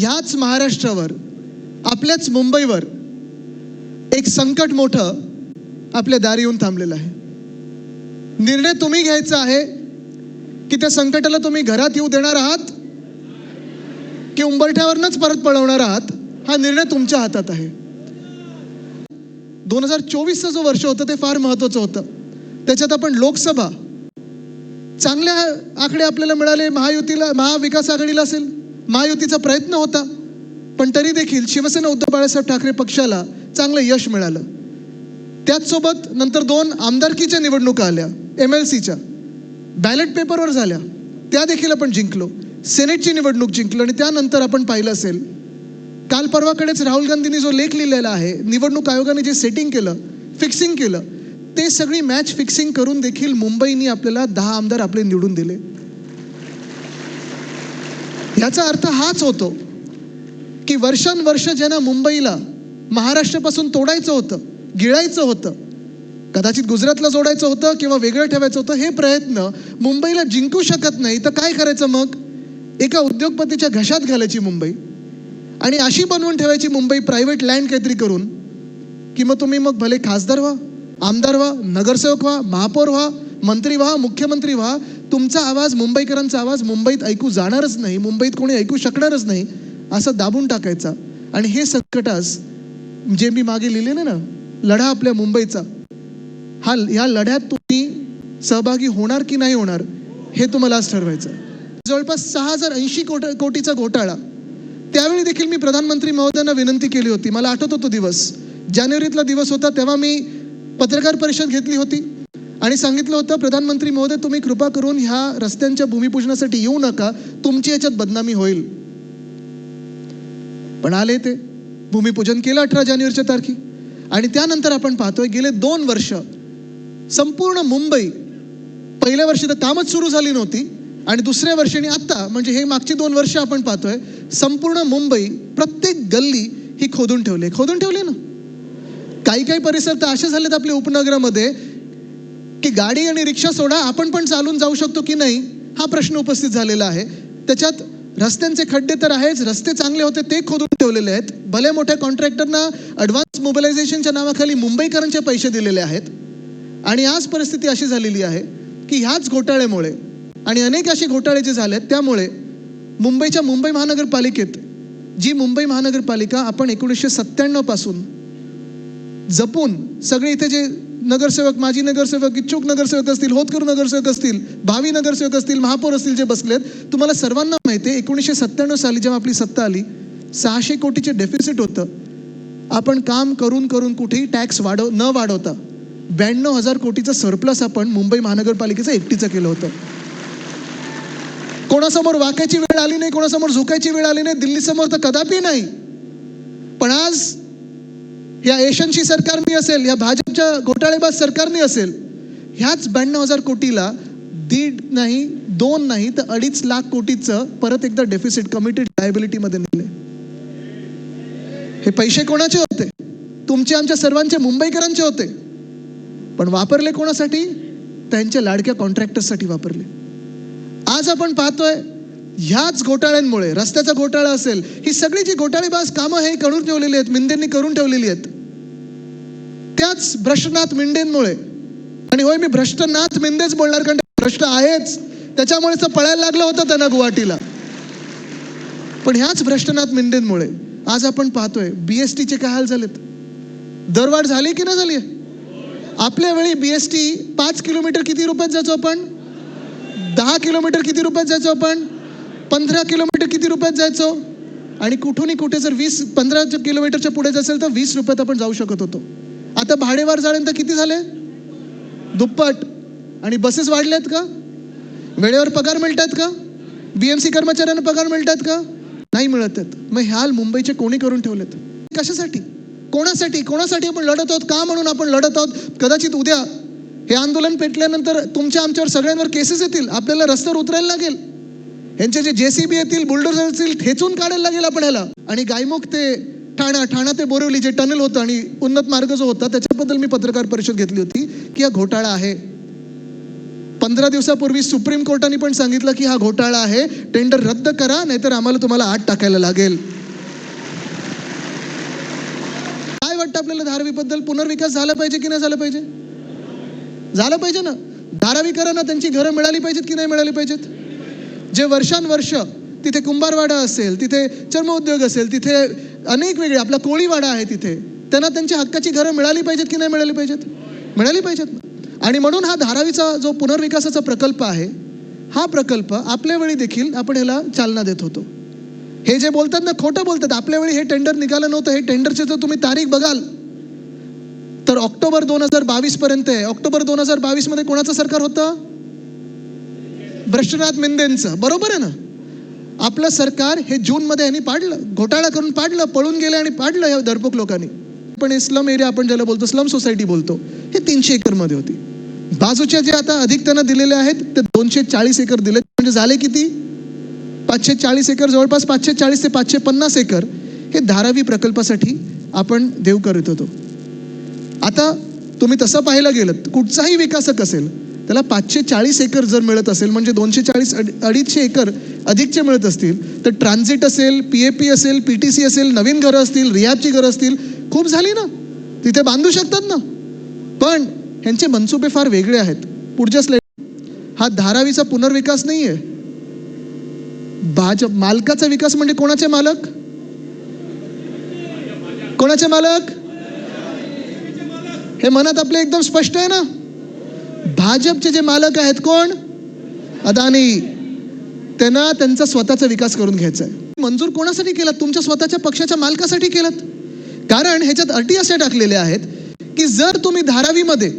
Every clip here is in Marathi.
ह्याच महाराष्ट्रावर आपल्याच मुंबईवर एक संकट मोठं आपल्या दारी येऊन थांबलेलं आहे. निर्णय तुम्ही घ्यायचा आहे की त्या संकटाला तुम्ही घरात येऊ देणार आहात? की उंबरठ्यावरनच परत पळवणार आहात? हा निर्णय तुमच्या हातात आहे. दोन हजार चोवीसचं जो वर्ष होतं ते फार महत्वाचं होतं. त्याच्यात आपण लोकसभा चांगल्या आकडे आपल्याला मिळाले महायुतीला महाविकास आघाडीला असेल महायुतीचा प्रयत्न होता. पण तरी देखील शिवसेना उद्धव बाळासाहेब ठाकरे पक्षाला चांगलं यश मिळालं. त्याचसोबत नंतर दोन आमदारकीच्या निवडणुका आल्या एम एल सीच्या बॅलेट पेपरवर झाल्या. त्या देखील आपण जिंकलो. सेनेटची निवडणूक जिंकलो आणि त्यानंतर आपण पाहिलं असेल काल परवाकडेच राहुल गांधींनी जो लेख लिहिलेला आहे निवडणूक आयोगाने जे सेटिंग केलं फिक्सिंग केलं ते सगळी मॅच फिक्सिंग करून देखील मुंबईनी आपल्याला दहा आमदार आपले निवडून दिले. याचा अर्थ हाच होतो की वर्षानुवर्ष ज्यांना मुंबईला महाराष्ट्रापासून तोडायचं होतं गिळायचं होतं कदाचित गुजरातला जोडायचं होतं किंवा वेगळं ठेवायचं होतं हे प्रयत्न मुंबईला जिंकू शकत नाही तर काय करायचं मग? एका उद्योगपतीच्या घशात घालायची मुंबई आणि अशी बनवून ठेवायची मुंबई प्रायव्हेट लँड काहीतरी करून की मग तुम्ही मग भले खासदार व्हा आमदार व्हा नगरसेवक व्हा महापौर व्हा मंत्री व्हा मुख्यमंत्री व्हा तुमचा आवाज मुंबईकरांचा आवाज मुंबईत ऐकू जाणारच नाही मुंबईत कोणी ऐकू शकणारच नाही असं दाबून टाकायचा. आणि हे संकटास जे मी मागे लिहिलेलं ना लढा आपल्या मुंबईचा हा ह्या लढ्यात तुम्ही सहभागी होणार की नाही होणार हे तुम्हाला आज ठरवायचं. जवळपास सहा हजार ऐंशी कोट कोटीचा घोटाळा. त्यावेळी देखील मी प्रधानमंत्री महोदयांना विनंती केली होती. मला आठवतो तो दिवस. जानेवारीतला दिवस होता तेव्हा मी पत्रकार परिषद घेतली होती. आणि सांगितलं होतं प्रधानमंत्री महोदय तुम्ही कृपा करून ह्या रस्त्यांच्या भूमिपूजनासाठी येऊ नका. तुमची याच्यात बदनामी होईल. पण आले ते. भूमिपूजन केलं अठरा जानेवारीच्या तारखी. आणि त्यानंतर आपण पाहतोय गेले दोन वर्ष संपूर्ण मुंबई पहिल्या वर्षी तर कामच सुरू झाली नव्हती. आणि दुसऱ्या वर्षी आणि आत्ता म्हणजे हे मागची दोन वर्ष आपण पाहतोय संपूर्ण मुंबई प्रत्येक गल्ली ही खोदून ठेवली खोदून ठेवली ना? काही काही परिसर तर असे झालेत आपल्या उपनगरामध्ये की गाडी आणि रिक्षा सोडा आपण पण चालून जाऊ शकतो की नाही हा प्रश्न उपस्थित झालेला आहे. त्याच्यात रस्त्यांचे खड्डे तर आहेच रस्ते चांगले होते ते खोदून ठेवलेले आहेत. भले मोठ्या कॉन्ट्रॅक्टरना ॲडव्हान्स मोबिलायझेशनच्या नावाखाली मुंबईकरांचे पैसे दिलेले आहेत. आणि आज परिस्थिती अशी झालेली आहे की ह्याच घोटाळ्यामुळे आणि अनेक असे घोटाळे जे झालेत त्यामुळे मुंबईच्या मुंबई महानगरपालिकेत जी मुंबई महानगरपालिका आपण एकोणीसशे सत्त्याण्णवपासून जपून सगळे इथे जे नगरसेवक माजी नगरसेवक इच्छुक नगरसेवक असतील होतकरू नगरसेवक असतील भावी नगरसेवक असतील महापौर असतील जे बसलेत तुम्हाला सर्वांना माहिती आहे एकोणीसशे सत्त्याण्णव साली जेव्हा आपली सत्ता आली सहाशे कोटीचे डेफिसिट होतं. आपण काम करून करून कुठेही टॅक्स वाढव न वाढवता ब्याण्णव हजार कोटीचा सरप्लस आपण मुंबई महानगरपालिकेचं एकटीचं केलं होतं. कोणासमोर वाकायची वेळ आली नाही कोणासमोर झुकायची वेळ आली नाही दिल्लीसमोर तर कदापि नाही. पण आज या एशनशी सरकारनी असेल या भाजपच्या घोटाळेबाज सरकारनी असेल ह्याच ब्याण्णव हजार कोटीला दीड नाही दोन नाही तर अडीच लाख कोटीचं परत एकदा डेफिसिट कमिटेड लायबिलिटीमध्ये नेले हे पैसे कोणाचे होते? तुमचे आमच्या सर्वांचे मुंबईकरांचे होते. पण वापरले कोणासाठी? त्यांच्या लाडक्या कॉन्ट्रॅक्टर्ससाठी वापरले. आज आपण पाहतोय ह्याच घोटाळ्यांमुळे रस्त्याचा घोटाळा असेल ही सगळी जी घोटाळेबाज कामं हे करून ठेवलेली आहेत मिंदेंनी करून ठेवलेली आहेत त्याच भ्रष्टनाथ मिंडेंमुळे आणि होय मी भ्रष्टनाथ मिंदेच बोलणार कारण भ्रष्ट आहेच. त्याच्यामुळेच तर पळायला लागलं होतं त्यांना गुवाहाटीला. पण ह्याच भ्रष्टनाथ मिंडेंमुळे आज आपण पाहतोय बीएसटीचे काय हाल झालेत? दरवाढ झाली की नाही झाली? आपल्या वेळी बीएसटी पाच किलोमीटर किती रुपयात जायचो आपण? दहा किलोमीटर किती रुपयात जायचो आपण? पंधरा किलोमीटर किती रुपयात जायचो? आणि कुठूनही कुठे जर वीस पंधरा किलोमीटरच्या पुढे असेल तर वीस रुपयात आपण जाऊ शकत होतो. आता भाडेवार झाल्यानंतर किती झाले? दुप्पट. आणि बसेस वाढल्यात का? वेळेवर पगार मिळतात का? बी एम सी कर्मचाऱ्यांना पगार मिळतात का? नाही मिळत आहेत. मग ह्याल मुंबईचे कोणी करून ठेवलेत? कशासाठी? कोणासाठी? कोणासाठी आपण लढत आहोत? का म्हणून आपण लढत आहोत? कदाचित उद्या हे आंदोलन पेटल्यानंतर तुमच्या आमच्यावर सगळ्यांवर केसेस येतील. आपल्याला रस्त्यावर उतरायला लागेल. यांचे जे जेसीबी येतील बुलडोजर येतील ठेचून काढायला लागेल आपण ह्याला आणि गायमुख ते ठाणा ठाणा ते बोरिवली जे टनल होतं आणि उन्नत मार्ग जो होता त्याच्याबद्दल मी पत्रकार परिषद घेतली होती की हा घोटाळा आहे. पंधरा दिवसापूर्वी सुप्रीम कोर्टाने पण सांगितलं की हा घोटाळा आहे. टेंडर रद्द करा नाहीतर आम्हाला तुम्हाला आत टाकायला लागेल. काय वाटतं आपल्याला धारावीबद्दल? पुनर्विकास झाला पाहिजे की नाही झाला पाहिजे? झालं पाहिजे ना? धारावीकरांना त्यांची घरं मिळाली पाहिजेत की नाही मिळाली पाहिजेत? जे वर्षानुवर्ष तिथे कुंभारवाडा असेल तिथे चर्मोद्योग असेल तिथे अनेक वेगळे आपला कोळीवाडा आहे तिथे त्यांना त्यांच्या हक्काची घरं मिळाली पाहिजेत की नाही मिळाली पाहिजेत? मिळाली पाहिजेत. आणि म्हणून हा धारावीचा जो पुनर्विकासाचा प्रकल्प आहे हा प्रकल्प आपल्या वेळी देखील आपण ह्याला चालना देत होतो. हे जे बोलतात ना खोटं बोलतात आपल्या वेळी हे टेंडर निघालं नव्हतं हे टेंडरचे जर तुम्ही तारीख बघाल तर ऑक्टोबर दोन हजार बावीस पर्यंत आहे. ऑक्टोबर दोन हजार बावीसमध्ये कोणाचं सरकार होतं? भ्रष्टनाथ मेंदेंचं. बरोबर आहे ना? आपलं सरकार हे जून मध्ये यांनी पाडलं. घोटाळा करून पाडलं पळून गेले आणि पाडलं या धरपूक लोकांनी. पण स्लम एरिया आपण ज्याला बोलतो स्लम सोसायटी बोलतो हे तीनशे एकरमध्ये होती. बाजूच्या जे आता अधिक त्यांना दिलेले आहेत ते दोनशे चाळीस एकर दिले म्हणजे झाले किती? पाचशे चाळीस एकर जवळपास पाचशे चाळीस ते पाचशे पन्नास एकर हे धारावी प्रकल्पासाठी आपण देव करत होतो. आता तुम्ही तसं पाहायला गेलं कुठचाही विकासक असेल त्याला पाचशे चाळीस एकर जर मिळत असेल म्हणजे दोनशे चाळीस अडीचशे एकर अधिकचे मिळत असतील तर ट्रान्झिट असेल पी ए पी असेल पी टी सी असेल नवीन घरं असतील रियाबची घरं असतील खूप झाली ना. तिथे बांधू शकतात ना. पण ह्यांचे मनसुबे फार वेगळे आहेत. पुढच्या स्लाइड हा धारावीचा पुनर्विकास नाही आहे भाजप मालकाचा विकास म्हणजे कोणाचे मालक? कोणाचे मालक? हे मनात आपले एकदम स्पष्ट आहे ना. भाजपचे जे मालक आहेत कोण? अदानी. त्यांना त्यांचा स्वतःचा विकास करून घ्यायचा आहे. मंजूर कोणासाठी केलात? तुमच्या स्वतःच्या पक्षाच्या मालकासाठी केलात? कारण ह्याच्यात अटी अशा टाकलेल्या आहेत की जर तुम्ही धारावीमध्ये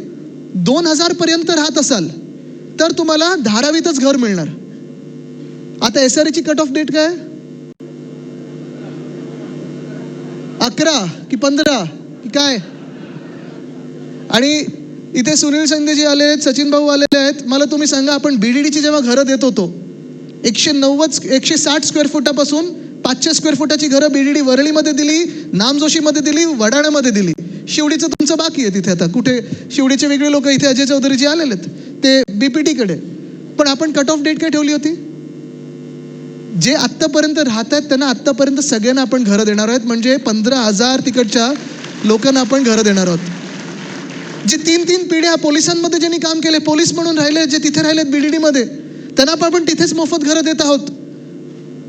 दोन हजार पर्यंत राहत असाल तर तुम्हाला धारावीतच घर मिळणार. आता S R cut off date काय? अकरा की पंधरा की काय? आणि इथे सुनील संदेजी आले आहेत सचिन भाऊ आलेले आहेत. मला तुम्ही सांगा आपण बीडीडीची जेव्हा घरं देत होतो एकशे नव्वद एकशे साठ स्क्वेअर फुटापासून पाचशे स्क्वेअर फुटाची घरं बीडीडी वरळीमध्ये दिली नामजोशीमध्ये दिली वडाण्यामध्ये दिली. शिवडीचं तुमचं बाकी आहे तिथे आता. कुठे शिवडीचे वेगळे लोक इथे अजय चौधरीजी आलेले आहेत. ते बीपीटीकडे पण आपण कट ऑफ डेट काय ठेवली होती? जे आत्तापर्यंत राहत आहेत त्यांना आत्तापर्यंत सगळ्यांना आपण घरं देणार आहोत. म्हणजे पंधरा हजार तिकडच्या लोकांना आपण घरं देणार आहोत. जे तीन तीन पिढ्या पोलिसांमध्ये ज्यांनी काम केले पोलीस म्हणून राहिले जे तिथे राहिलेत बीडीडीमध्ये त्यांना पण आपण तिथेच मोफत घरं देत आहोत.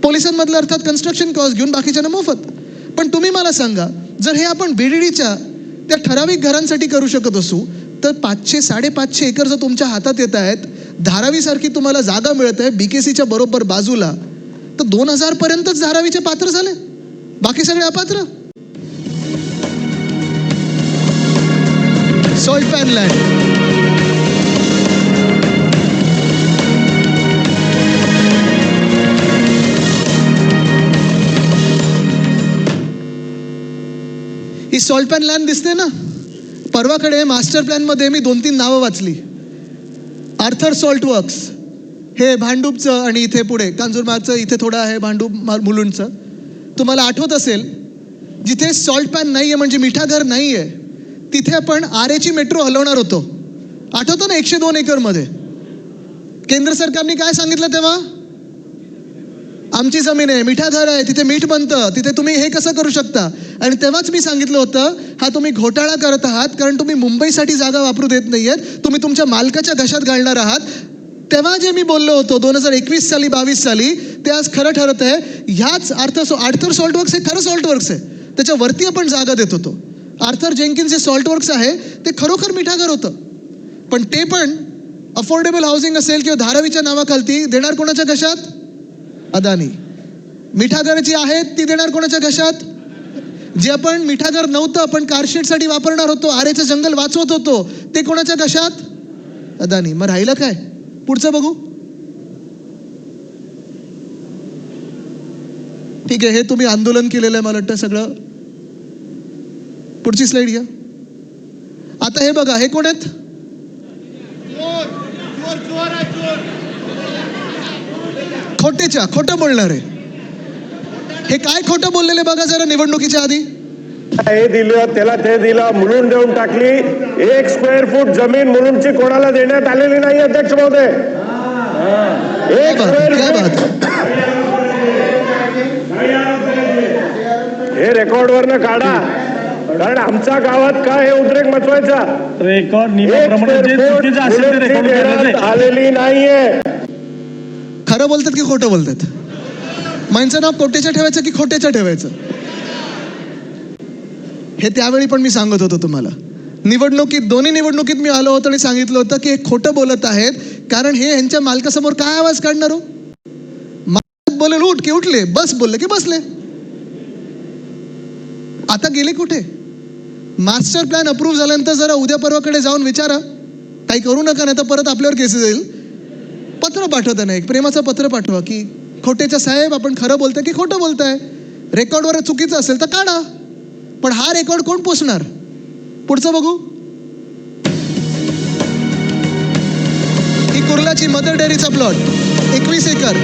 पोलिसांमधलं अर्थात कन्स्ट्रक्शन कॉस्ट घेऊन बाकीच्यांना मोफत. पण तुम्ही मला सांगा जर हे आपण बीडीडीच्या त्या ठराविक घरांसाठी करू शकत असू तर पाचशे साडेपाचशे एकर जर तुमच्या हातात येत आहेत धारावीसारखी तुम्हाला जागा मिळत आहे बीकेसीच्या बरोबर बाजूला तर दोन हजारपर्यंतच धारावीचे पात्र झाले. बाकी सगळे अपात्र. सॉल्ट पॅन लँड ही सॉल्ट पॅन लँड दिसते ना? परवाकडे मास्टर प्लॅनमध्ये मी दोन तीन नावं वाचली. आर्थर सॉल्ट वर्क्स हे भांडूपचं आणि इथे पुढे कांजुरमागचं इथे थोडं आहे भांडूप मुलुंडचं. तुम्हाला आठवत असेल जिथे सॉल्ट पॅन नाही आहे म्हणजे मिठाघर नाही आहे तिथे आपण आरेची मेट्रो हलवणार होतो. आठवतो ना एकशे दोन एकरमध्ये? केंद्र सरकारने काय सांगितलं तेव्हा? आमची जमीन आहे मिठाघर आहे तिथे मीठ बनतं तिथे तुम्ही हे कसं करू शकता? आणि तेव्हाच मी सांगितलं होतं हा तुम्ही घोटाळा करत आहात कारण तुम्ही मुंबईसाठी जागा वापरू देत नाही आहेत तुम्ही तुमच्या मालकाच्या घशात घालणार आहात. तेव्हा जे मी बोललो होतो दोन हजार एकवीस साली बावीस साली ते आज खरं ठरत आहे ह्याच अर्थ आर्थर सॉल्ट वर्क्स हे खरं सॉल्ट वर्क्स आहे. त्याच्यावरती आपण जागा देत होतो. आर्थर जेंकिन्स जे सॉल्ट वर्क्स आहे ते खरोखर मिठागर होतं. पण ते पण अफोर्डेबल हाऊसिंग असेल किंवा धारावीच्या नावाखालती देणार कोणाच्या घशात? अदानी. मिठागर जी आहेत ती देणार कोणाच्या घशात? जे आपण मिठागर नव्हतं आपण कारशेडसाठी वापरणार होतो आरेचं जंगल वाचवत होतो ते कोणाच्या घशात? अदानी. मग राहिलं काय? पुढचं बघू. ठीक आहे हे तुम्ही आंदोलन केलेलं आहे मला वाटतं सगळं. पुढची स्लाइड घ्या. आता हे बघा हे कोण आहेत? खोटेच्या खोटं बोलणार. हे काय खोटं बोललेले बघा जरा निवडणुकीच्या आधी. हे दिलं त्याला ते दिलं मुलून देऊन टाकली. एक स्क्वेअर फूट जमीन मुलुंडची कोणाला देण्यात आलेली नाही अध्यक्ष महोदय. एक स्क्वेअर फूट हे रेकॉर्ड वरनं काढा. कारण आमच्या गावात काय हे उद्रेक मचवायचा? रेकॉर्ड एक नियमाप्रमाणे जे स्क्वेअर फूट चुकीचं असेल ते मुलुंडची रेकॉर्ड देण्यात करायचं आलेली नाहीये. खरं बोलतात की खोटं बोलतात? माणसं नाव कोटेच्या ठेवायचं की खोट्याच्या ठेवायचं? हे त्यावेळी पण मी सांगत होतो तुम्हाला. निवडणुकीत दोन्ही निवडणुकीत मी आलो होतो आणि सांगितलं होतं की हे खोटं बोलत आहेत कारण हे यांच्या मालकासमोर काय आवाज काढणार हो? मालक बोलेल उठ की उठले बस बोलले की बसले. आता गेले कुठे? मास्टर प्लॅन अप्रूव्ह झाल्यानंतर जरा उद्या परवाकडे जाऊन विचारा. काही करू नका नाही तर परत आपल्यावर केसेस येईल. पत्र पाठवताना एक प्रेमाचं पत्र पाठवा की खोटेच्या साहेब आपण खरं बोलताय की खोटं बोलताय. रेकॉर्डवर चुकीचं असेल तर काढा. पण हा रेकॉर्ड कोण पोचणार पुढचं बघू. ही कुर्लाची मदर डेअरीचा प्लॉट एकवीस एकर.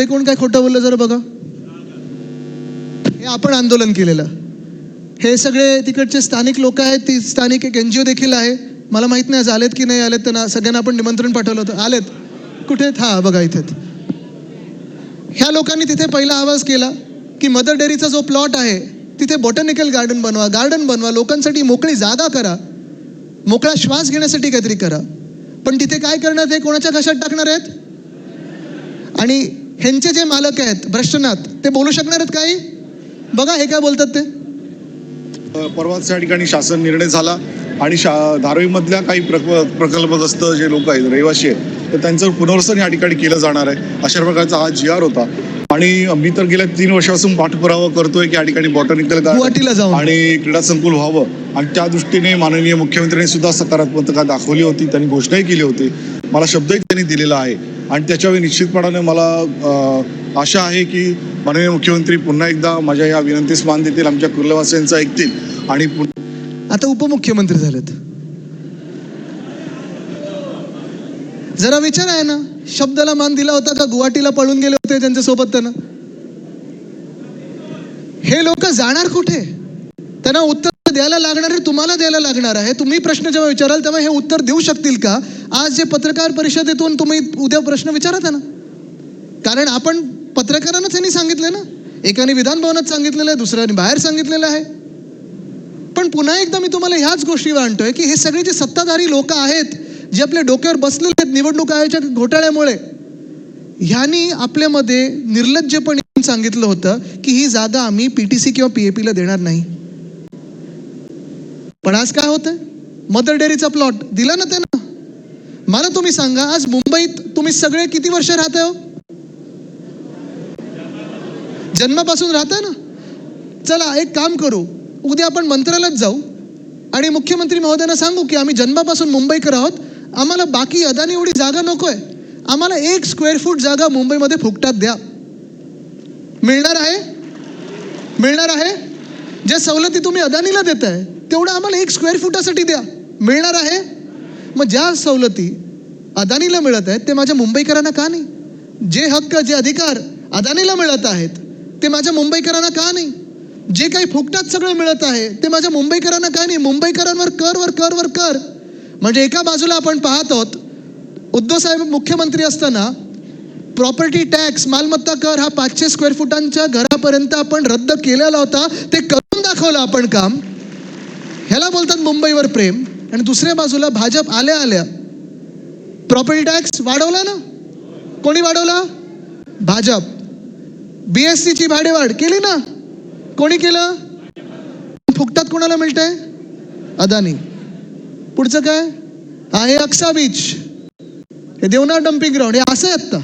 पुढे कोण काय खोटं बोललं जरा बघा. हे आपण आंदोलन केलेलं. हे सगळे तिकडचे स्थानिक लोक आहेत ती स्थानिक एक एन जी ओ देखील आहे. मला माहीत नाही आज आलेत की नाही आलेत त्यांना सगळ्यांना आपण निमंत्रण पाठवलं होतं. आलेत. कुठे आहेत? हा बघा इथे ह्या लोकांनी तिथे पहिला आवाज केला की मदर डेअरीचा जो प्लॉट आहे तिथे बॉटनिकल गार्डन बनवा गार्डन बनवा लोकांसाठी मोकळी जागा करा. मोकळा श्वास घेण्यासाठी काहीतरी करा. पण तिथे काय करणार? ते कोणाच्या घशात टाकणार आहेत? आणि ह्यांचे जे मालक आहेत भ्रष्टनाथ ते बोलू शकणार आहेत काही? बघा हे काय बोलतात ते. परवाच त्या ठिकाणी शासन निर्णय झाला आणि शा धारावीमधल्या काही प्रक प्रकल्पग्रस्त जे लोक आहेत रहिवासी आहेत तर त्यांचं पुनर्वसन या ठिकाणी केलं जाणार आहे अशा प्रकारचा हा जी आर होता. आणि मी तर गेल्या तीन वर्षापासून पाठपुरावा करतोय की या ठिकाणी बॉटनिकल जाऊन. आणि क्रीडा संकुल व्हावं. आणि त्या दृष्टीने माननीय मुख्यमंत्र्यांनी सुद्धा सकारात्मकता दाखवली होती त्यांनी घोषणाही केली होती. मला शब्दही त्यांनी दिलेला आहे. आणि त्याच्यावेळी निश्चितपणाने मला आशा आहे की माननीय मुख्यमंत्री पुन्हा एकदा माझ्या या विनंतीस मान देतील आमच्या कुर्लवासियांचं ऐकतील आणि आता उपमुख्यमंत्री झालेत. जरा विचार आहे ना शब्दाला मान दिला होता का गुवाहाटीला पळून गेले होते त्यांच्यासोबत त्यांना? हे लोक जाणार कुठे? त्यांना उत्तर द्यायला लागणार आहे तुम्हाला द्यायला लागणार आहे. तुम्ही प्रश्न जेव्हा विचाराल तेव्हा हे उत्तर देऊ शकतील का? आज जे पत्रकार परिषदेतून तुम्ही उद्या प्रश्न विचारा ना? कारण आपण पत्रकारांनाच यांनी सांगितलं ना. एकाने विधान भवनात सांगितलेलं आहे दुसऱ्याने बाहेर सांगितलेलं आहे. पण पुन्हा एकदा मी तुम्हाला ह्याच गोष्टी आणतोय की हे सगळे जे सत्ताधारी लोक आहेत जे आपल्या डोक्यावर बसलेले आहेत निवडणूक आयोगाच्या घोटाळ्यामुळे ह्यांनी आपल्यामध्ये निर्लज्जपणे सांगितलं होतं की ही जागा आम्ही पीटीसी किंवा पीएपीला देणार नाही. पण आज काय होतंय? मदर डेअरीचा प्लॉट दिला ना त्यांना. मला तुम्ही सांगा आज मुंबईत तुम्ही सगळे किती वर्ष राहत हो जन्मापासून राहता ना? चला एक काम करू. उद्या आपण मंत्रालयात जाऊ आणि मुख्यमंत्री महोदयांना सांगू की आम्ही जन्मापासून मुंबईकर आहोत. आम्हाला बाकी अदानी एवढी जागा नकोय आम्हाला एक स्क्वेअर फूट जागा मुंबईमध्ये फुकटात द्या. मिळणार आहे? मिळणार आहे? ज्या सवलती तुम्ही अदानीला देत आहे तेवढं आम्हाला एक स्क्वेअर फुटासाठी द्या. मिळणार आहे? मग ज्या सवलती अदानीला मिळत आहेत ते माझ्या मुंबईकरांना का नाही? जे हक्क जे अधिकार अदानीला मिळत आहेत ते माझ्या मुंबईकरांना का नाही? जे काही फुकटात सगळं मिळत आहे ते माझ्या मुंबईकरांना का नाही? मुंबईकरांवर कर वर कर वर कर. म्हणजे एका बाजूला आपण पाहत आहोत उद्धव साहेब मुख्यमंत्री असताना प्रॉपर्टी टॅक्स मालमत्ता कर हा पाचशे स्क्वेअर फुटांच्या घरापर्यंत आपण रद्द केलेला होता ते करून दाखवलं आपण काम. ह्याला बोलतात मुंबईवर प्रेम. आणि दुसऱ्या बाजूला भाजप आल्या आल्या. प्रॉपर्टी टॅक्स वाढवला ना? कोणी वाढवला? भाजप. बी एस सीची भाडेवाढ केली ना? कोणी केलं? फुकटात कोणाला मिळतंय? अदानी. पुढचं काय? आहे अक्सा बीच हे देवना डम्पिंग ग्राउंड हे असं आहे आत्ता.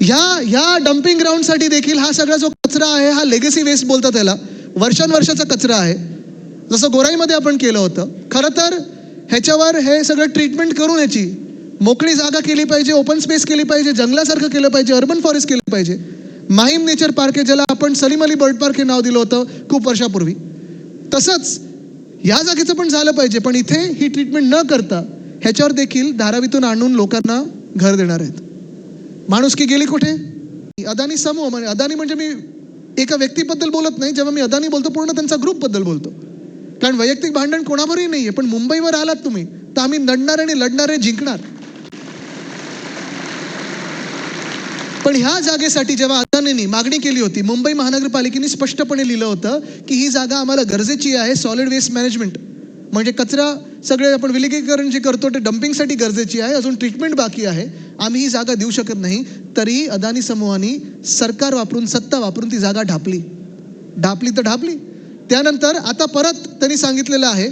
ह्या ह्या डम्पिंग ग्राउंडसाठी देखील हा सगळा जो कचरा आहे हा लेगसी वेस्ट बोलतात त्याला. वर्षानुवर्षाचा कचरा आहे. जसं गोराईमध्ये आपण केलं होतं. खरं तर ह्याच्यावर हे सगळं ट्रीटमेंट करून ह्याची मोकळी जागा केली पाहिजे ओपन स्पेस केली पाहिजे जंगलासारखं केलं पाहिजे अर्बन फॉरेस्ट केलं पाहिजे. माहीम नेचर पार्क आहे ज्याला आपण सलीम अली बर्ड पार्क हे नाव दिलं होतं खूप वर्षापूर्वी. तसंच या जागेचं पण झालं पाहिजे पण इथे ही ट्रीटमेंट न करता ह्याच्यावर देखील धारावीतून आणून लोकांना घर देणार आहेत. माणूस की गेली कुठे? अदानी समूह म्हणजे अदानी म्हणजे मी एका व्यक्तीबद्दल बोलत नाही जेव्हा मी अदानी बोलतो पूर्ण त्यांचा ग्रुपबद्दल बोलतो. कारण वैयक्तिक भांडण कोणावरही नाहीये पण मुंबईवर आलात तुम्ही तर आम्ही लढणार आणि लढणारे जिंकणार. पण ह्या जागेसाठी जेव्हा अदानींनी मागणी केली होती मुंबई महानगरपालिकेने स्पष्टपणे लिहिलं होतं की ही जागा आम्हाला गरजेची आहे सॉलिड वेस्ट मॅनेजमेंट म्हणजे कचरा सगळे आपण विलगीकरण जे करतो ते डम्पिंगसाठी गरजेची आहे अजून ट्रीटमेंट बाकी आहे. आम्ही ही जागा देऊ शकत नाही. तरीही अदानी समूहाने सरकार वापरून सत्ता वापरून ती जागा ढापली. ढापली तर ढापली. त्यानंतर आता परत त्यांनी सांगितलेलं आहे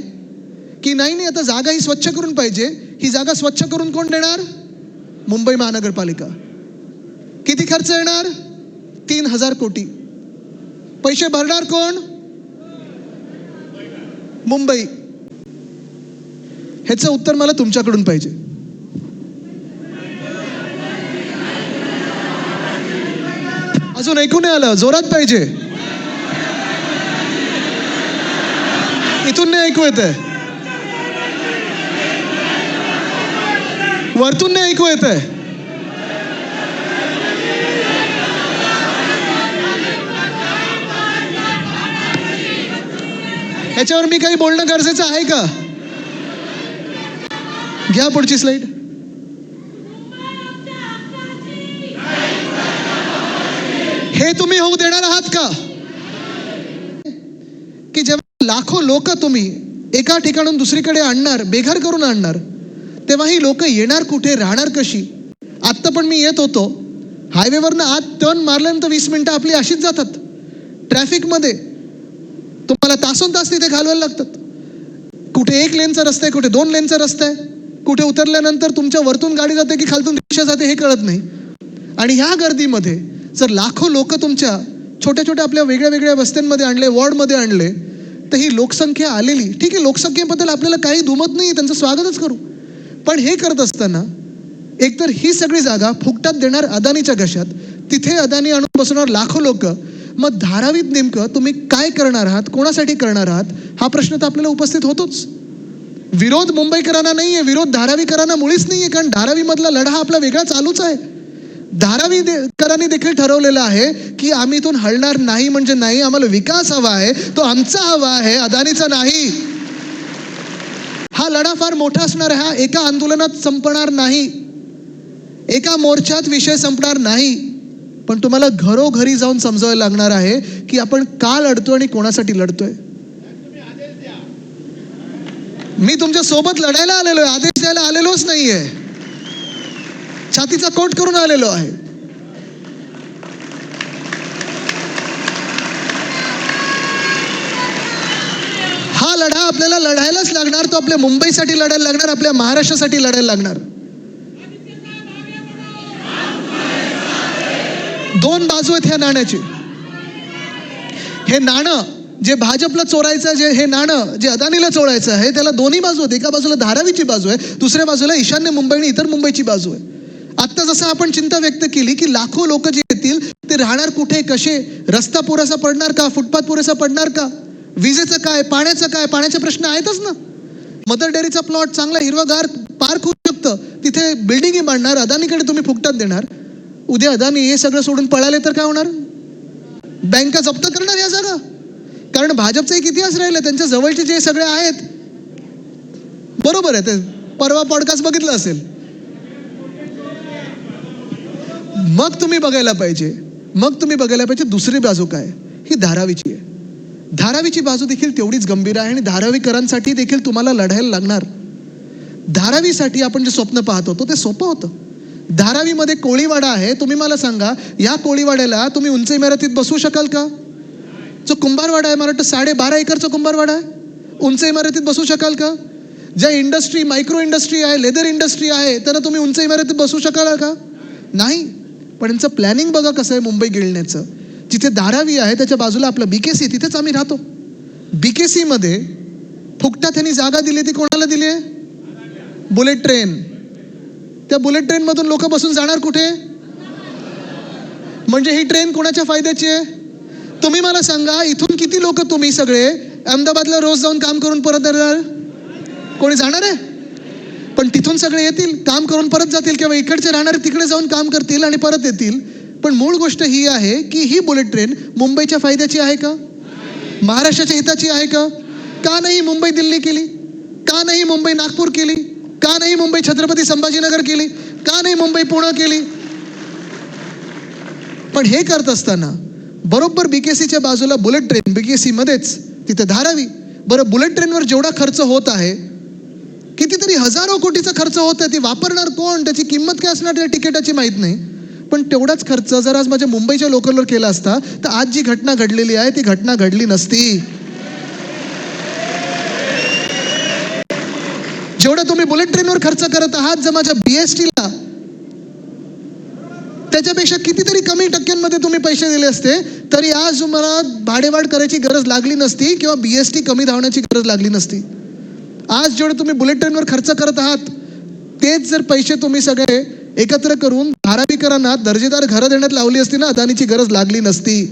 की नाही नाही आता जागा ही स्वच्छ करून पाहिजे. ही जागा स्वच्छ करून कोण देणार? मुंबई महानगरपालिका. किती खर्च येणार? तीन हजार कोटी. पैसे भरणार कोण? मुंबई. ह्याचं उत्तर मला तुमच्याकडून पाहिजे. अजून ऐकून नाही आलं. जोरात पाहिजे. वरतून नाही ऐकू येत आहे वरतून नाही ऐकू येत आहे याच्यावर मी काही बोलणं गरजेचं आहे का? घ्या पुढची स्लाइड हे तुम्ही होऊ देणार आहात का? लाखो लोक तुम्ही एका ठिकाणून दुसरीकडे आणणार बेघर करून आणणार तेव्हा ही लोक येणार कुठे राहणार कशी? आत्ता पण मी येत होतो. हायवेवरनं आत टर्न मारल्यानंतर वीस मिनिटं आपली अशीच जातात. ट्रॅफिकमध्ये. तुम्हाला तासोन तास तिथे घालवायला लागतात. कुठे एक लेनचा रस्ता आहे कुठे दोन लेनचा रस्ता आहे कुठे उतरल्यानंतर तुमच्या वरतून गाडी जाते की खालतून रिक्षा जाते हे कळत नाही. आणि ह्या गर्दीमध्ये जर लाखो लोक तुमच्या छोट्या छोट्या आपल्या वेगळ्या वेगळ्या वस्त्यांमध्ये आणले वॉर्डमध्ये आणले तर ही लोकसंख्या आलेली ठीक आहे लोकसंख्येबद्दल आपल्याला काही दुमत नाही त्यांचं स्वागतच करू. पण हे करत असताना एकतर ही सगळी जागा फुकटात देणार अदानीच्या घशात तिथे अदानी आणून बसवणार लाखो लोक मग धारावीत नेमकं तुम्ही काय करणार आहात कोणासाठी करणार आहात हा प्रश्न तर आपल्याला उपस्थित होतोच. विरोध मुंबईकरांना आहे विरोध धारावीकरांना मुळीच नाही आहे कारण धारावीमधला लढा आपला वेगळा चालूच आहे. धारावी दे- करांनी देखील ठरवलेलं आहे की आम्ही इथून हलणार नाही म्हणजे नाही आम्हाला विकास हवा आहे तो आमचा हवा आहे अदानीचा नाही. हा लढा फार मोठा असणार आहे हा एका आंदोलनात संपणार नाही. एका मोर्चात विषय संपणार नाही. पण तुम्हाला घरोघरी जाऊन समजावं लागणार आहे की आपण का लढतोय आणि कोणासाठी लढतोय? मी तुमच्यासोबत लढायला आलेलो आहे आदेश द्यायला आलेलोच नाहीये. छातीचा कोट करून आलेलो आहे. हा लढा आपल्याला लढायलाच लागणार तो आपल्या मुंबईसाठी लढायला लागणार आपल्या महाराष्ट्रासाठी लढायला लागणार. दोन बाजू आहेत ह्या नाण्याची. हे नाणं जे भाजपला चोरायचं जे हे नाणं जे अदानीला चोरायचं आहे त्याला दोन्ही बाजू आहेत. एका बाजूला धारावीची बाजू आहे दुसऱ्या बाजूला ईशान्य मुंबई आणि इतर मुंबईची बाजू आहे. आत्ता जसं आपण चिंता व्यक्त केली की लाखो लोक जे येतील ते राहणार कुठे कसे? रस्ता पुरेसा पडणार का? फुटपाथ पुरेसा पडणार का? विजेचं काय? पाण्याचं काय? पाण्याचे प्रश्न आहेतच ना? मदर डेअरीचा प्लॉट चांगला हिरवागार पार्क होऊ शकतं. तिथे बिल्डिंगही बांधणार अदानीकडे तुम्ही फुकटात देणार. उद्या अदानी हे सगळं सोडून पळाले तर काय होणार? बँका जप्त करणार या जागा. कारण भाजपचा एक इतिहास राहिला त्यांच्या जवळचे जे सगळे आहेत बरोबर आहे ते परवा पॉडकास्ट बघितलं असेल. मग तुम्ही बघायला पाहिजे. मग तुम्ही बघायला पाहिजे दुसरी बाजू काय? ही धारावीची आहे. धारावीची बाजू देखील तेवढीच गंभीर आहे आणि धारावीकरांसाठी देखील तुम्हाला लढायला लागणार. धारावीसाठी आपण जे स्वप्न पाहत होतो ते सोपं होतं. धारावीमध्ये कोळीवाडा आहे तुम्ही मला सांगा या कोळीवाड्याला तुम्ही उंच इमारतीत बसवू शकाल का? जो कुंभारवाडा आहे मला वाटतं साडेबारा एकरचा कुंभारवाडा आहे. उंच इमारतीत बसू शकाल का? ज्या इंडस्ट्री मायक्रो इंडस्ट्री आहे लेदर इंडस्ट्री आहे त्यांना तुम्ही उंच इमारतीत बसू शकाल का? नाही. पण यांचं प्लॅनिंग बघा कसं आहे मुंबई गिळण्याचं. जिथे धारावी आहे त्याच्या बाजूला आपलं बी के सी तिथेच आम्ही राहतो. बी के सीमध्ये फुकटा त्यांनी जागा दिली ती कोणाला दिली आहे? बुलेट ट्रेन त्या बुलेट ट्रेनमधून लोक बसून जाणार कुठे? म्हणजे ही ट्रेन कोणाच्या फायद्याची आहे? तुम्ही मला सांगा इथून किती लोक तुम्ही सगळे अहमदाबादला रोज जाऊन काम करून परत येणार? कोणी जाणार आहे? पण तिथून सगळे येतील काम करून परत जातील किंवा इकडचे राहणारे तिकडे जाऊन काम करतील आणि परत येतील. पण मूळ गोष्ट ही आहे की ही बुलेट ट्रेन मुंबईच्या फायद्याची आहे का? महाराष्ट्राच्या हिताची आहे का? का नाही मुंबई दिल्ली केली? का नाही मुंबई नागपूर केली? का नाही मुंबई छत्रपती संभाजीनगर केली? का नाही मुंबई पुणे केली? पण हे करत असताना बरोबर बीकेसीच्या बाजूला बुलेट ट्रेन बीकेसीमध्येच तिथे धारावी. बरं बुलेट ट्रेनवर जेवढा खर्च होत आहे कितीतरी हजारो कोटीचा खर्च होत आहे ती वापरणार कोण? त्याची किंमत काय असणार त्या तिकिटाची माहीत नाही. पण तेवढाच खर्च जर आज माझ्या मुंबईच्या लोकलवर केला असता तर आज जी घटना घडलेली आहे ती घटना घडली नसती. जेवढा तुम्ही बुलेट ट्रेनवर खर्च करत आहात जर माझ्या बीएसटीला त्याच्यापेक्षा कितीतरी कमी टक्क्यांमध्ये तुम्ही पैसे दिले असते तरी आज तुम्हाला भाडेवाढ करायची गरज लागली नसती किंवा बीएसटी कमी धावण्याची गरज लागली नसती. आज जेवढे तुम्ही बुलेट ट्रेनवर खर्च करत आहात तेच जर पैसे तुम्ही सगळे एकत्र करून धारावीकरांना दर्जेदार घरं देण्यात लावली असती ना अदानीची गरज लागली नसती.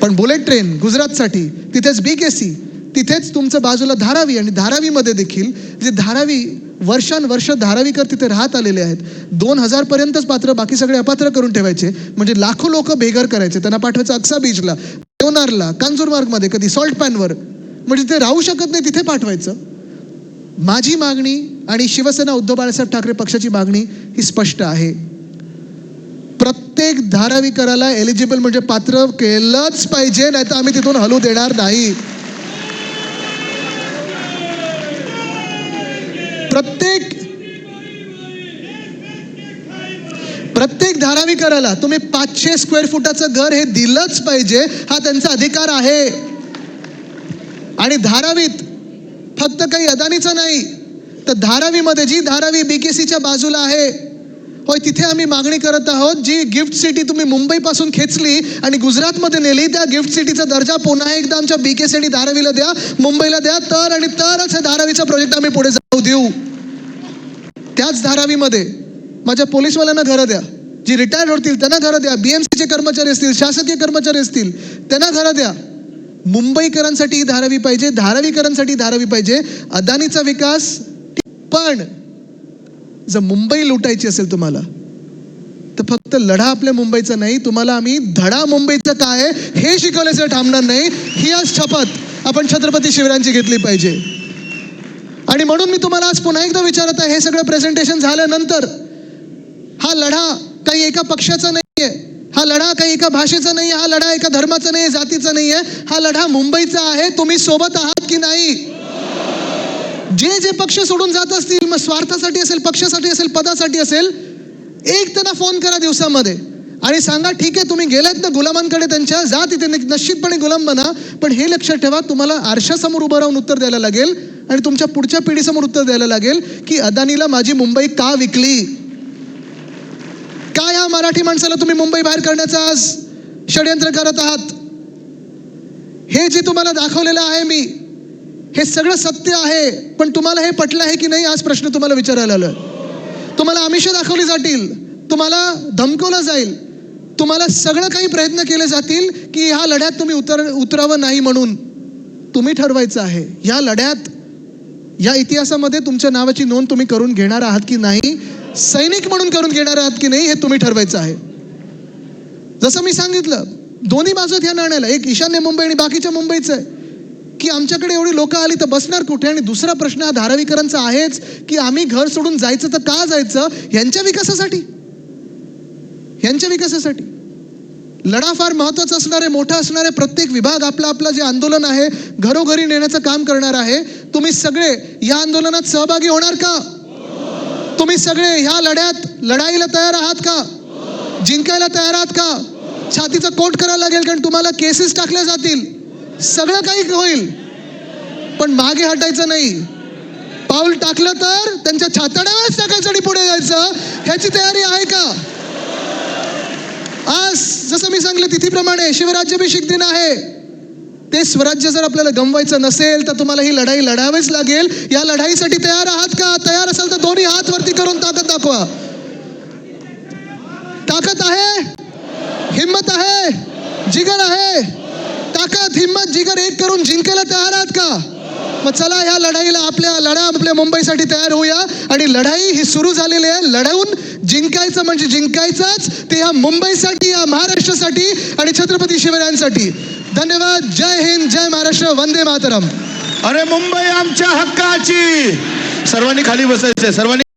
पण बुलेट ट्रेन गुजरातसाठी तिथेच बी के सी तिथेच तुमचं बाजूला धारावी आणि धारावीमध्ये देखील जे धारावी वर्षानुवर्ष धारावीकर तिथे राहत आलेले आहेत दोन हजार पर्यंतच पात्र बाकी सगळे अपात्र करून ठेवायचे. म्हणजे लाखो लोक बेघर करायचे. त्यांना पाठवायचं अक्सा बीचला देवनारला कांजूरमार्गमध्ये कधी सॉल्ट पॅनवर म्हणजे ते राहू शकत नाही तिथे पाठवायचं. माझी मागणी आणि शिवसेना उद्धव बाळासाहेब ठाकरे पक्षाची मागणी ही स्पष्ट आहे. प्रत्येक धारावीकराला एलिजिबल म्हणजे पात्र केलंच पाहिजे नाही तर आम्ही तिथून हलू देणार नाही. प्रत्येक प्रत्येक धारावीकराला तुम्ही पाचशे स्क्वेअर फुटाचं घर हे दिलंच पाहिजे हा त्यांचा अधिकार आहे. आणि धारावीत फक्त काही अदानीचं नाही तर धारावीमध्ये जी धारावी बीकेसीच्या बाजूला आहे होय तिथे आम्ही मागणी करत आहोत जी गिफ्ट सिटी तुम्ही मुंबईपासून खेचली आणि गुजरातमध्ये नेली त्या गिफ्ट सिटीचा दर्जा पुन्हा एकदा आमच्या बी के आणि धारावीला द्या मुंबईला द्या तर आणि तरच हे धारावीचा प्रोजेक्ट आम्ही पुढे जाऊ देऊ. त्याच धारावीमध्ये माझ्या पोलीसवाल्यांना घरं द्या जी रिटायर होतील त्यांना घरं द्या बी एम सीचे कर्मचारी असतील शासकीय कर्मचारी असतील त्यांना घरं द्या. मुंबईकरांसाठी धारावी पाहिजे धारावीकरांसाठी धारावी पाहिजे. अदानीचा विकास पण जर मुंबई लुटायची असेल तुम्हाला तर फक्त लढा आपल्या मुंबईचा नाही तुम्हाला आम्ही धडा मुंबईचं काय आहे हे शिकवल्याशिवाय थांबणार नाही. ही आज शपथ आपण छत्रपती शिवरायांची घेतली पाहिजे. आणि म्हणून मी तुम्हाला आज पुन्हा एकदा विचारत आहे हे सगळं प्रेझेंटेशन झाल्यानंतर हा लढा काही एका पक्षाचा नाही आहे हा लढा काही एका भाषेचा नाही हा लढा एका धर्माचा नाही जातीचा नाही आहे हा लढा मुंबईचा आहे तुम्ही सोबत आहात की नाही? जे जे पक्ष सोडून जात असतील मग स्वार्थासाठी असेल पक्षासाठी असेल पदासाठी असेल एक त्यांना फोन करा दिवसामध्ये. आणि सांगा ठीक आहे तुम्ही गेलात ना गुलामांकडे त्यांच्या जा तिथे निश्चितपणे गुलाम बना. पण हे लक्षात ठेवा तुम्हाला आरशासमोर उभं राहून उत्तर द्यायला लागेल आणि तुमच्या पुढच्या पिढीसमोर उत्तर द्यायला लागेल की अदानीला माझी मुंबई का विकली? का या मराठी माणसाला तुम्ही मुंबई बाहेर करण्याचं आज षडयंत्र करत आहात? हे जे तुम्हाला दाखवलेलं आहे मी हे सगळं सत्य आहे पण तुम्हाला हे पटलं आहे की नाही आज प्रश्न तुम्हाला विचारायला आलं? तुम्हाला आमिष दाखवली जातील तुम्हाला धमकवलं जाईल तुम्हाला सगळं काही प्रयत्न केले जातील की ह्या लढ्यात तुम्ही उतर उतरावं नाही म्हणून. तुम्ही ठरवायचं आहे या लढ्यात या इतिहासामध्ये तुमच्या नावाची नोंद तुम्ही करून घेणार आहात की नाही सैनिक म्हणून करून घेणार आहात की नाही हे तुम्ही ठरवायचं आहे. जसं मी सांगितलं दोन्ही बाजूत ह्या नाण्याला एक ईशान्य मुंबई आणि बाकीच्या मुंबईचं आहे. की आमच्याकडे एवढी लोक आली तर बसणार कुठे? आणि दुसरा प्रश्न हा धारावीकरांचा आहेच की आम्ही घर सोडून जायचं तर का जायचं? यांच्या विकासासाठी. यांच्या विकासासाठी. लढा फार महत्त्वाचा असणार आहे मोठा असणार आहे. प्रत्येक विभाग आपला आपला जे आंदोलन आहे घरोघरी नेण्याचं काम करणार आहे. तुम्ही सगळे या आंदोलनात सहभागी होणार का? तुम्ही सगळे ह्या लढ्यात लढाईला तयार आहात का? जिंकायला तयार आहात का? छातीचा कोट करायला लागेल कारण तुम्हाला केसेस टाकल्या जातील. सगळं काही होईल. पण मागे हटायचं नाही. पाऊल टाकलं तर त्यांच्या छातड्यावरच टाकायसाठी पुढे जायचं. ह्याची तयारी आहे का? आज जसं मी सांगलं तिथीप्रमाणे शिवराज्याभिषेक दिन आहे. ते स्वराज्य जर आपल्याला गमवायचं नसेल तर तुम्हाला ही लढाई लढावीच लागेल. या लढाईसाठी तयार आहात का? तयार असाल तर दोन्ही हात वरती करून ताकद दाखवा. ताकद आहे? हिंमत आहे? जिगर आहे? ताकद हिंमत जिगर एक करून जिंकायला तयार आहात का? मग चला ह्या लढाईला आपल्या लढा आपल्या मुंबईसाठी तयार होऊया. आणि लढाई ही सुरू झालेली आहे. लढवून जिंकायचं म्हणजे जिंकायचंच. ते ह्या मुंबईसाठी या महाराष्ट्रासाठी आणि छत्रपती शिवरायांसाठी. धन्यवाद. जय हिंद जय महाराष्ट्र. वंदे मातरम. अरे मुंबई आमच्या हक्काची. सर्वांनी खाली बसायचंय. सर्वांनी